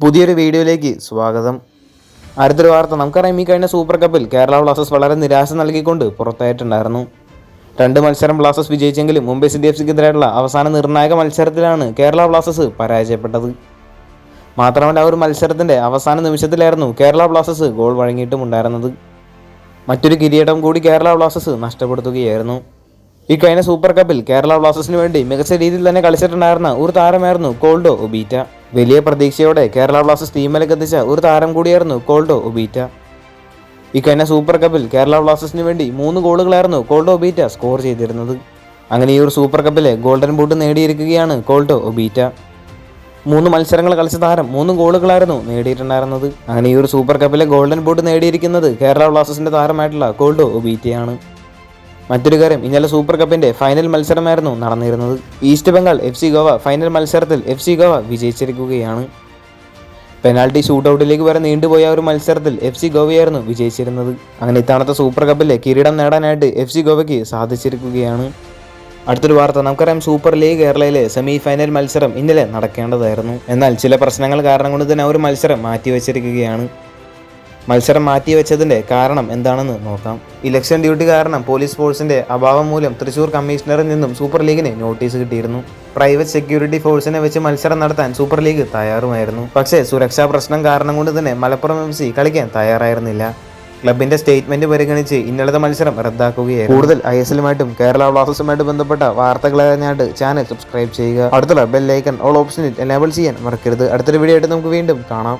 പുതിയൊരു വീഡിയോയിലേക്ക് സ്വാഗതം. അടുത്തൊരു വാർത്ത. നമുക്കറിയാം ഈ കഴിഞ്ഞ സൂപ്പർ കപ്പിൽ കേരള ബ്ലാസ്റ്റേഴ്സ് വളരെ നിരാശ നൽകിക്കൊണ്ട് പുറത്തായിട്ടുണ്ടായിരുന്നു. രണ്ട് മത്സരം ബ്ലാസ്റ്റേഴ്സ് വിജയിച്ചെങ്കിലും മുംബൈ സിറ്റി എഫ് സിക്കെതിരായിട്ടുള്ള അവസാന നിർണായക മത്സരത്തിലാണ് കേരള ബ്ലാസ്റ്റേഴ്സ് പരാജയപ്പെട്ടത്. മാത്രമല്ല ആ ഒരു മത്സരത്തിന്റെ അവസാന നിമിഷത്തിലായിരുന്നു കേരള ബ്ലാസ്റ്റേഴ്സ് ഗോൾ വഴങ്ങിയിട്ടും ഉണ്ടായിരുന്നത്. മറ്റൊരു കിരീടം കൂടി കേരള ബ്ലാസ്റ്റേഴ്സ് നഷ്ടപ്പെടുത്തുകയായിരുന്നു. ഈ കഴിഞ്ഞ സൂപ്പർ കപ്പിൽ കേരള ബ്ലാസ്റ്റേഴ്സിന് വേണ്ടി മികച്ച രീതിയിൽ തന്നെ കളിച്ചിട്ടുണ്ടായിരുന്ന ഒരു താരമായിരുന്നു കോൾഡോ ഒബീറ്റ. വലിയ പ്രതീക്ഷയോടെ കേരള ബ്ലാസ്റ്റേഴ്സ് ടീമിലേക്ക് എത്തിച്ച ഒരു താരം കൂടിയായിരുന്നു കോൾഡോ ഒബീറ്റ. ഇക്കഴിഞ്ഞ കഴിഞ്ഞ സൂപ്പർ കപ്പിൽ കേരള ബ്ലാസ്റ്റേഴ്സിന് വേണ്ടി മൂന്ന് ഗോളുകളായിരുന്നു കോൾഡോ ഒബീറ്റ സ്കോർ ചെയ്തിരുന്നത്. അങ്ങനെ ഈ ഒരു സൂപ്പർ കപ്പിലെ ഗോൾഡൻ ബൂട്ട് നേടിയിരിക്കുകയാണ് കോൾഡോ ഒബീറ്റ. മൂന്ന് മത്സരങ്ങൾ കളിച്ച താരം മൂന്ന് ഗോളുകളായിരുന്നു നേടിയിട്ടുണ്ടായിരുന്നത്. അങ്ങനെ ഈ ഒരു സൂപ്പർ കപ്പിലെ ഗോൾഡൻ ബൂട്ട് നേടിയിരിക്കുന്നത് കേരള ബ്ലാസ്റ്റേഴ്സിന്റെ താരമായിട്ടുള്ള കോൾഡോ ഒബീറ്റയാണ്. മറ്റൊരു കാര്യം ഇന്നലെ സൂപ്പർ കപ്പിന്റെ ഫൈനൽ മത്സരമായിരുന്നു നടന്നിരുന്നത്. East Bengal F C Goa final മത്സരത്തിൽ എഫ് സി ഗോവ വിജയിച്ചിരിക്കുകയാണ്. പെനാൽറ്റി ഷൂട്ടൗട്ടിലേക്ക് വരെ നീണ്ടുപോയ ഒരു മത്സരത്തിൽ എഫ് സി ഗോവയായിരുന്നു വിജയിച്ചിരുന്നത്. അങ്ങനെ ഇത്തവണത്തെ സൂപ്പർ കപ്പിലെ കിരീടം നേടാനായിട്ട് എഫ് സി ഗോവയ്ക്ക് സാധിച്ചിരിക്കുകയാണ്. അടുത്തൊരു വാർത്ത നമുക്കറിയാം സൂപ്പർ ലീഗ് കേരളയിലെ സെമി ഫൈനൽ മത്സരം ഇന്നലെ നടക്കേണ്ടതായിരുന്നു. എന്നാൽ ചില പ്രശ്നങ്ങൾ കാരണം കൊണ്ട് തന്നെ ആ ഒരു മത്സരം മാറ്റിവെച്ചിരിക്കുകയാണ്. മത്സരം മാറ്റിവെച്ചതിന്റെ കാരണം എന്താണെന്ന് നോക്കാം. ഇലക്ഷൻ ഡ്യൂട്ടി കാരണം പോലീസ് ഫോഴ്സിന്റെ അഭാവം മൂലം തൃശൂർ കമ്മീഷണറിൽ നിന്നും സൂപ്പർ ലീഗിന് നോട്ടീസ് കിട്ടിയിരുന്നു. പ്രൈവറ്റ് സെക്യൂരിറ്റി ഫോഴ്സിനെ വെച്ച് മത്സരം നടത്താൻ സൂപ്പർ ലീഗ് തയ്യാറുമായിരുന്നു. പക്ഷേ സുരക്ഷാ പ്രശ്നം കാരണം കൊണ്ട് തന്നെ മലപ്പുറം എം സി കളിക്കാൻ തയ്യാറായിരുന്നില്ല. ക്ലബിന്റെ സ്റ്റേറ്റ്മെന്റ് പരിഗണിച്ച് ഇന്നലത്തെ മത്സരം റദ്ദാക്കുകയായിരുന്നു. കൂടുതൽ ഐ എസ് എല്ലുമായിട്ടും കേരള ബ്ലാസ്റ്റേഴ്സുമായിട്ട് ബന്ധപ്പെട്ട വാർത്തകൾ അറിഞ്ഞായിട്ട് ചാനൽ സബ്സ്ക്രൈബ് ചെയ്യുക. അടുത്തുള്ള ബെൽ ഐക്കൺ ഓൾ ഓപ്ഷനിൽ എനേബിൾ ചെയ്യാൻ മറക്കരുത്. അടുത്തൊരു വീഡിയോ ആയിട്ട് നമുക്ക് വീണ്ടും കാണാം.